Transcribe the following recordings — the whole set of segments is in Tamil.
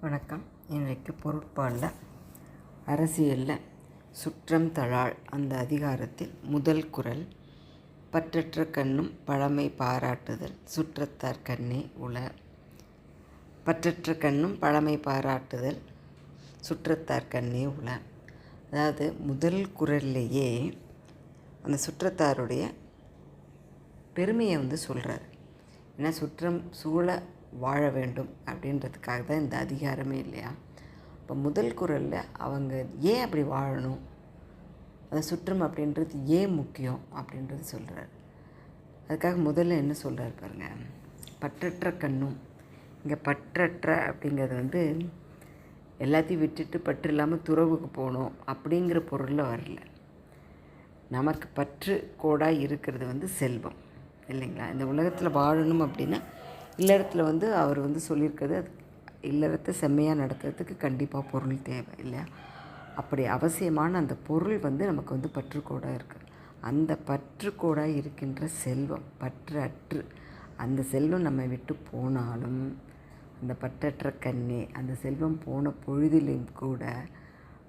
வணக்கம். இன்றைக்கு பொருட்பாலில் அரசியலில் சுற்றம் தழாள் அந்த அதிகாரத்தில் முதல் குரல் பற்றற்ற கண்ணும் பழமை பாராட்டுதல் சுற்றத்தார் கண்ணே உள. பற்றற்ற கண்ணும் பழமை பாராட்டுதல் சுற்றத்தார் கண்ணே உள. அதாவது முதல் குரல்லையே அந்த சுற்றத்தாருடைய பெருமையை வந்து சொல்கிறார் ஏன்னா சுற்றம் சூழ வாழ வேண்டும் அப்படின்றதுக்காக தான் இந்த அதிகாரமே இல்லையா? இப்போ முதல் குரலில் அவங்க ஏன் அப்படி வாழணும்? அந்த சுற்றம் அப்படின்றது ஏன் முக்கியம் அப்படின்றது சொல்கிறார் அதுக்காக முதல்ல என்ன சொல்கிறார் பாருங்க. பற்றற்ற கண்ணும். இங்கே பற்றற்ற அப்படிங்கிறது வந்து எல்லாத்தையும் விட்டுட்டு பற்று இல்லாமல் துறவுக்கு போகணும் அப்படிங்கிற பொருளில் வரல. நமக்கு பற்று கோடாக இருக்கிறது வந்து செல்வம். இல்லைங்களா? இந்த உலகத்தில் வாழணும் அப்படின்னா இல்லறத்தில் வந்து அவர் வந்து சொல்லியிருக்கிறது அது இல்லறத்தை செம்மையாக நடத்துறதுக்கு கண்டிப்பாக பொருள் தேவை இல்லையா? அப்படி அவசியமான அந்த பொருள் வந்து நமக்கு வந்து பற்றுக்கோடாக இருக்குது அந்த பற்றுக்கோடாக இருக்கின்ற செல்வம் பற்று அற்று அந்த செல்வம் நம்ம விட்டு போனாலும் அந்த பற்றற்ற கண்ணே அந்த செல்வம் போன பொழுதிலும் கூட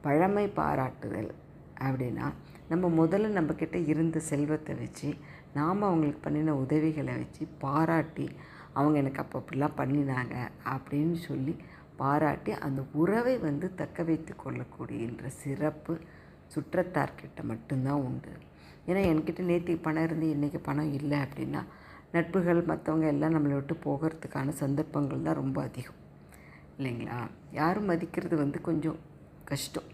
பழமை பாராட்டுதல் அப்படின்னா நம்ம முதல்ல நம்மக்கிட்ட இருந்த செல்வத்தை வச்சு நாம் அவங்களுக்கு பண்ணின உதவிகளை வச்சு பாராட்டி அவங்க எனக்கு அப்போ அப்படிலாம் பண்ணினாங்க அப்படின்னு சொல்லி பாராட்டி அந்த உறவை வந்து தக்க வைத்து கொள்ளக்கூடியன்ற சிறப்பு சுற்றத்தார்கிட்ட மட்டும்தான் உண்டு. ஏன்னா என்கிட்ட நேற்றுக்கு பணம் இருந்து இன்றைக்கி பணம் இல்லை அப்படின்னா நட்புகள் மற்றவங்க எல்லாம் நம்மளை விட்டு போகிறதுக்கான சந்தர்ப்பங்கள் தான் ரொம்ப அதிகம். இல்லைங்களா? யாரும் மதிக்கிறது வந்து கொஞ்சம் கஷ்டம்.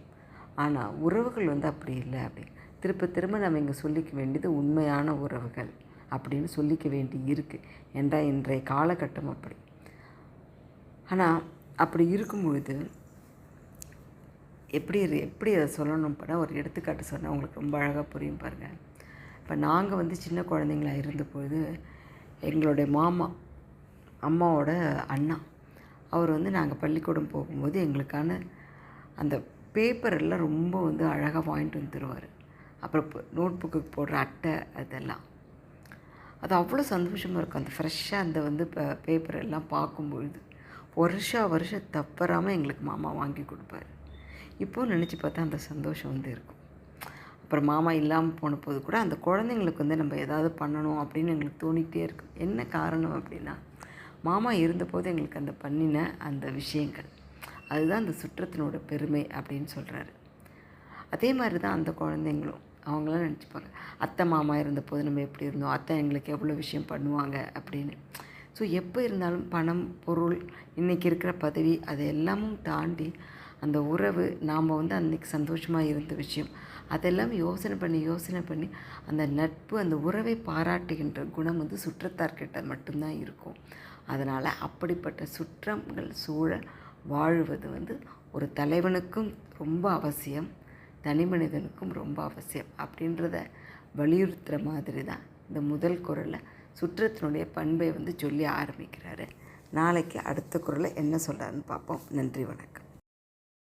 ஆனால் உறவுகள் வந்து அப்படி இல்லை அப்படி திரும்ப திரும்ப நம்ம இங்கே சொல்லிக்க வேண்டியது உண்மையான உறவுகள். அப்படின்னு சொல்லிக்க வேண்டி இருக்குது என்ற இன்றைய காலகட்டம் அப்படி. ஆனால் அப்படி இருக்கும் பொழுது எப்படி எப்படி அதை சொல்லணும் அப்படின்னா ஒரு எடுத்துக்காட்டு சொன்னால் உங்களுக்கு ரொம்ப அழகாக புரியும் பாருங்கள் இப்போ நாங்கள் வந்து சின்ன குழந்தைங்களா இருந்தபொழுது எங்களுடைய மாமா அம்மாவோட அண்ணா அவர் வந்து நாங்கள் பள்ளிக்கூடம் போகும்போது எங்களுக்கான அந்த பேப்பர் எல்லாம் ரொம்ப வந்து அழகாக வாங்கிட்டு வந்துடுவார் அப்புறம் நோட் புக்கு போடுற அட்டை அதெல்லாம். அது அவ்வளோ சந்தோஷமாக இருக்கும். அந்த ஃப்ரெஷ்ஷாக அந்த வந்து பேப்பர் எல்லாம் பார்க்கும்பொழுது வருஷம் வருஷம் தப்பறாமல் எங்களுக்கு மாமா வாங்கி கொடுப்பாரு. இப்போது நினச்சி பார்த்தா அந்த சந்தோஷம் வந்து இருக்கும். அப்புறம் மாமா இல்லாமல் போன போது கூட அந்த குழந்தைங்களுக்கு வந்து நம்ம ஏதாவது பண்ணணும் அப்படின்னு எங்களுக்கு தோணிகிட்டே இருக்கும் என்ன காரணம் அப்படின்னா மாமா இருந்தபோது எங்களுக்கு அந்த பண்ணின அந்த விஷயங்கள் அதுதான் அந்த சுற்றத்தினோட பெருமை அப்படின்னு சொல்கிறாரு அதே மாதிரி தான் அந்த குழந்தைங்களும். அவங்களாம் நினச்சிப்பாங்க. அத்தை மாமா இருந்தபோது நம்ம எப்படி இருந்தோம்? அத்தை எங்களுக்கு எவ்வளோ விஷயம் பண்ணுவாங்க அப்படின்னு. ஸோ எப்போ இருந்தாலும் பணம் பொருள் இன்றைக்கி இருக்கிற பதவி அது எல்லாமும் தாண்டி அந்த உறவு நாம் வந்து அன்றைக்கி சந்தோஷமாக இருந்த விஷயம். அதெல்லாம் யோசனை பண்ணி யோசனை பண்ணி அந்த நட்பு அந்த உறவை பாராட்டுகின்ற குணம் வந்து சுற்றத்தார்கிட்ட மட்டும்தான் இருக்கும். அதனால் அப்படிப்பட்ட சுற்றங்கள் சூழல் வாழ்வது வந்து ஒரு தலைவனுக்கும் ரொம்ப அவசியம். தனி மனிதனுக்கும் ரொம்ப அவசியம் அப்படின்றத வலியுறுத்துகிற மாதிரி தான் இந்த முதல் குரலை சுற்றத்தினுடைய பண்பை வந்து சொல்லி ஆரம்பிக்கிறாரு. நாளைக்கு அடுத்த குரலை என்ன சொல்கிறாருன்னு பார்ப்போம். நன்றி வணக்கம்.